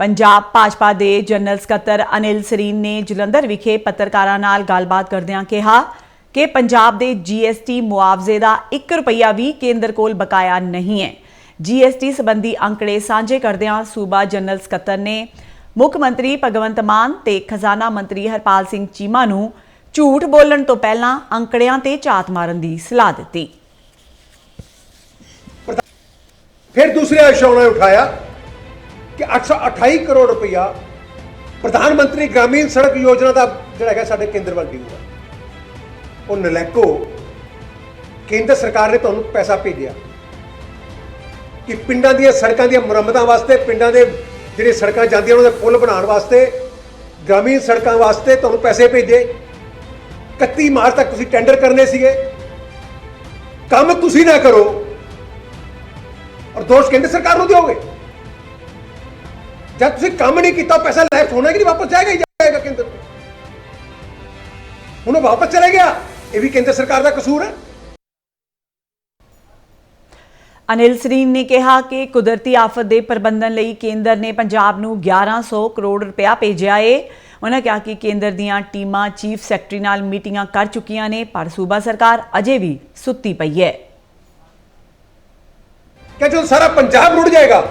ਪੰਜਾਬ ਭਾਜਪਾ ਦੇ ਜਨਰਲ ਸਕੱਤਰ ਅਨਿਲ ਸਰੀਨ ਨੇ ਜਲੰਧਰ ਵਿਖੇ ਪੱਤਰਕਾਰਾਂ ਨਾਲ ਗੱਲਬਾਤ ਕਰਦਿਆਂ ਕਿਹਾ ਕਿ ਪੰਜਾਬ ਦੇ ਜੀਐਸਟੀ ਮੁਆਵਜ਼ੇ ਦਾ 1 ਰੁਪਈਆ ਵੀ ਕੇਂਦਰ ਕੋਲ ਬਕਾਇਆ ਨਹੀਂ ਹੈ। ਜੀਐਸਟੀ ਸੰਬੰਧੀ ਅੰਕੜੇ ਸਾਂਝੇ ਕਰਦਿਆਂ ਸੂਬਾ ਜਨਰਲ ਸਕੱਤਰ ਨੇ ਮੁੱਖ ਮੰਤਰੀ ਭਗਵੰਤ ਮਾਨ ਤੇ ਖਜ਼ਾਨਾ ਮੰਤਰੀ ਹਰਪਾਲ ਸਿੰਘ ਚੀਮਾ ਨੂੰ ਝੂਠ ਬੋਲਣ ਤੋਂ ਪਹਿਲਾਂ ਅੰਕੜਿਆਂ ਤੇ ਝਾਤ ਮਾਰਨ ਦੀ ਸਲਾਹ ਦਿੱਤੀ। ਫਿਰ ਦੂਸਰੇ ਆਸ਼ਾ ਉਠਾਇਆ। ਕਿ 828 ਕਰੋੜ ਰੁਪਇਆ ਪ੍ਰਧਾਨ ਮੰਤਰੀ ਗ੍ਰਾਮੀਣ ਸੜਕ ਯੋਜਨਾ ਦਾ ਜਿਹੜਾ ਹੈਗਾ ਸਾਡੇ ਕੇਂਦਰ ਵੱਲ ਡਿਊ ਹੈ। ਉਹ ਨਲੈਕੋ ਕੇਂਦਰ ਸਰਕਾਰ ਨੇ ਤੁਹਾਨੂੰ ਪੈਸਾ ਭੇਜਿਆ ਕਿ ਪਿੰਡਾਂ ਦੀਆਂ ਸੜਕਾਂ ਦੀਆਂ ਮੁਰੰਮਤਾਂ ਵਾਸਤੇ, ਪਿੰਡਾਂ ਦੇ ਜਿਹੜੇ ਸੜਕਾਂ ਜਾਂਦੀਆਂ ਉਹਨਾਂ ਦੇ ਪੁਲ ਬਣਾਉਣ ਵਾਸਤੇ, ਗ੍ਰਾਮੀਣ ਸੜਕਾਂ ਵਾਸਤੇ ਤੁਹਾਨੂੰ ਪੈਸੇ ਭੇਜੇ। 31 ਮਾਰਚ ਤੱਕ ਤੁਸੀਂ ਟੈਂਡਰ ਕਰਨੇ ਸੀਗੇ। ਕੰਮ ਤੁਸੀਂ ਨਾ ਕਰੋ ਔਰ ਦੋਸ਼ ਕੇਂਦਰ ਸਰਕਾਰ ਨੂੰ ਦਿਓਗੇ। ਜਦ ਤੁਸੀਂ ਕੰਮ ਨਹੀਂ ਕੀਤਾ ਪੈਸਾ ਲੈਫਟ ਹੋਣਾ ਕਿ ਨਹੀਂ ਵਾਪਸ ਜਾਏਗਾ ਹੀ ਜਾਏਗਾ ਕੇਂਦਰ ਨੂੰ? ਹੁਣ ਉਹ ਵਾਪਸ ਚਲੇ ਗਿਆ। ਇਹ ਵੀ ਕੇਂਦਰ ਸਰਕਾਰ ਦਾ ਕਸੂਰ ਹੈ। ਅਨਿਲ ਸਰੀਨ ਨੇ ਕਿਹਾ ਕਿ ਕੁਦਰਤੀ ਆਫਤ ਦੇ ਪ੍ਰਬੰਧਨ ਲਈ ਕੇਂਦਰ ਨੇ ਪੰਜਾਬ ਨੂੰ 1100 ਕਰੋੜ ਰੁਪਇਆ ਭੇਜਿਆ ਏ। ਉਹਨਾਂ ਕਿਹਾ ਕਿ ਕੇਂਦਰ ਦੀਆਂ ਟੀਮਾਂ ਚੀਫ ਸੈਕਟਰੀ ਨਾਲ ਮੀਟਿੰਗਾਂ ਕਰ ਚੁੱਕੀਆਂ ਨੇ ਪਰ ਸੂਬਾ ਸਰਕਾਰ ਅਜੇ ਵੀ ਸੁੱਤੀ ਪਈ ਹੈ। ਕਿ ਜਦੋਂ ਸਾਰਾ ਪੰਜਾਬ ਰੁੜ ਜਾਏਗਾ।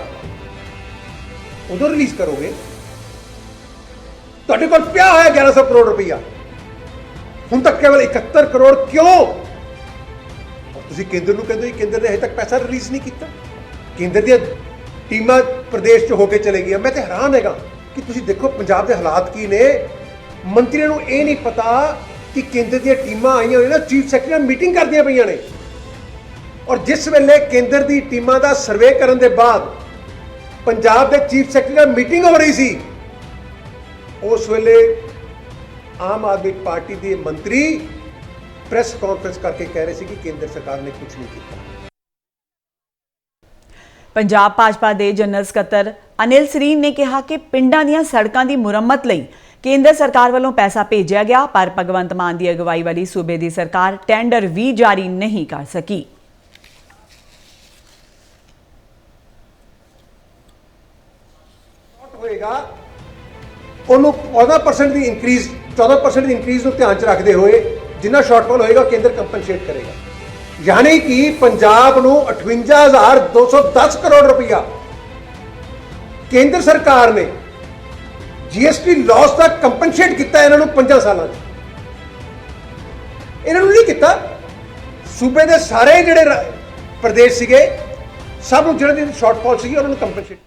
ਉਦੋਂ ਰਿਲੀਜ਼ ਕਰੋਗੇ? ਤੁਹਾਡੇ ਕੋਲ ਪਿਆ ਹੋਇਆ 1100 ਕਰੋੜ ਰੁਪਈਆ। ਹੁਣ ਤੱਕ ਕੇਵਲ 71 ਕਰੋੜ ਕਿਉਂ? ਤੁਸੀਂ ਕੇਂਦਰ ਨੂੰ ਕਹਿੰਦੇ ਹੋ ਕਿ ਕੇਂਦਰ ਨੇ ਹਜੇ ਤੱਕ ਪੈਸਾ ਰਿਲੀਜ਼ ਨਹੀਂ ਕੀਤਾ। ਕੇਂਦਰ ਦੀਆਂ ਟੀਮਾਂ ਪ੍ਰਦੇਸ਼ 'ਚ ਹੋ ਕੇ ਚਲੇ ਗਈਆਂ। ਮੈਂ ਤੇ ਹੈਰਾਨ ਹੈਗਾ ਕਿ ਤੁਸੀਂ ਦੇਖੋ ਪੰਜਾਬ ਦੇ ਹਾਲਾਤ ਕੀ ਨੇ। ਮੰਤਰੀਆਂ ਨੂੰ ਇਹ ਨਹੀਂ ਪਤਾ ਕਿ ਕੇਂਦਰ ਦੀਆਂ ਟੀਮਾਂ ਆਈਆਂ ਹੋਈਆਂ ਨੇ, ਚੀਫ ਸੈਕਟਰੀ ਨਾਲ ਮੀਟਿੰਗ ਕਰਦੀਆਂ ਪਈਆਂ ਨੇ। ਔਰ ਜਿਸ ਵੇਲੇ ਕੇਂਦਰ ਦੀ ਟੀਮਾਂ ਦਾ ਸਰਵੇ ਕਰਨ ਦੇ ਬਾਅਦ ਪੰਜਾਬ ਦੇ ਚੀਫ ਸੈਕਟਰੀ ਨਾਲ ਮੀਟਿੰਗ ਹੋ ਰਹੀ ਸੀ। ਉਸ ਵੇਲੇ ਆਮ ਆਦਮੀ ਪਾਰਟੀ ਦੇ ਮੰਤਰੀ ਪ੍ਰੈਸ ਕਾਨਫਰੰਸ ਕਰਕੇ ਕਹਿ ਰਹੇ ਸੀ ਕਿ ਕੇਂਦਰ ਸਰਕਾਰ ਨੇ ਕੁਝ ਨਹੀਂ ਕੀਤਾ। ਪੰਜਾਬ ਭਾਜਪਾ ਦੇ ਜਨਰਲ ਸਕੱਤਰ ਅਨਿਲ ਸਰੀਨ ਨੇ ਕਿਹਾ ਕਿ ਪਿੰਡਾਂ ਦੀਆਂ ਸੜਕਾਂ ਦੀ ਮੁਰੰਮਤ ਲਈ ਕੇਂਦਰ ਸਰਕਾਰ ਵੱਲੋਂ ਪੈਸਾ ਭੇਜਿਆ ਗਿਆ, ਪਰ ਭਗਵੰਤ ਮਾਨ ਦੀ ਅਗਵਾਈ ਵਾਲੀ ਸੂਬੇ ਦੀ ਸਰਕਾਰ ਟੈਂਡਰ ਵੀ ਜਾਰੀ ਨਹੀਂ ਕਰ ਸਕੀ। ਸ਼ਾਰਟ ਉਹਨੂੰ 14% ਦੀ ਇਨਕਰੀਜ਼ 14% ਦੀ ਇਨਕਰੀਜ਼ ਨੂੰ ਧਿਆਨ ਚ ਰੱਖਦੇ ਹੋਏ ਜਿੰਨਾ ਸ਼ਾਰਟਫਾਲ ਹੋਏਗਾ, ਕੇਂਦਰ ਕੰਪਨਸੇਟ ਕਰੇਗਾ। ਯਾਨੀ ਕਿ ਪੰਜਾਬ ਨੂੰ 58210 ਕਰੋੜ ਰੁਪਇਆ ਕੇਂਦਰ ਸਰਕਾਰ ਨੇ ਜੀਐਸਟੀ ਲਾਸ ਦਾ ਕੰਪਨਸੇਟ ਕੀਤਾ ਇਹਨਾਂ ਨੂੰ 5 ਸਾਲਾਂ 'ਚ। ਇਹਨਾਂ ਨੂੰ ਨਹੀਂ ਕੀਤਾ। ਸੂਬੇ ਦੇ ਸਾਰੇ ਜਿਹੜੇ ਪ੍ਰਦੇਸ਼ ਸੀਗੇ, ਸਭ ਨੂੰ ਜਿਹੜੇ ਦੀ ਸ਼ਾਰਟਫਾਲ ਸੀਗੀ, ਉਹਨਾਂ ਨੂੰ ਕੰਪਨਸੇਟ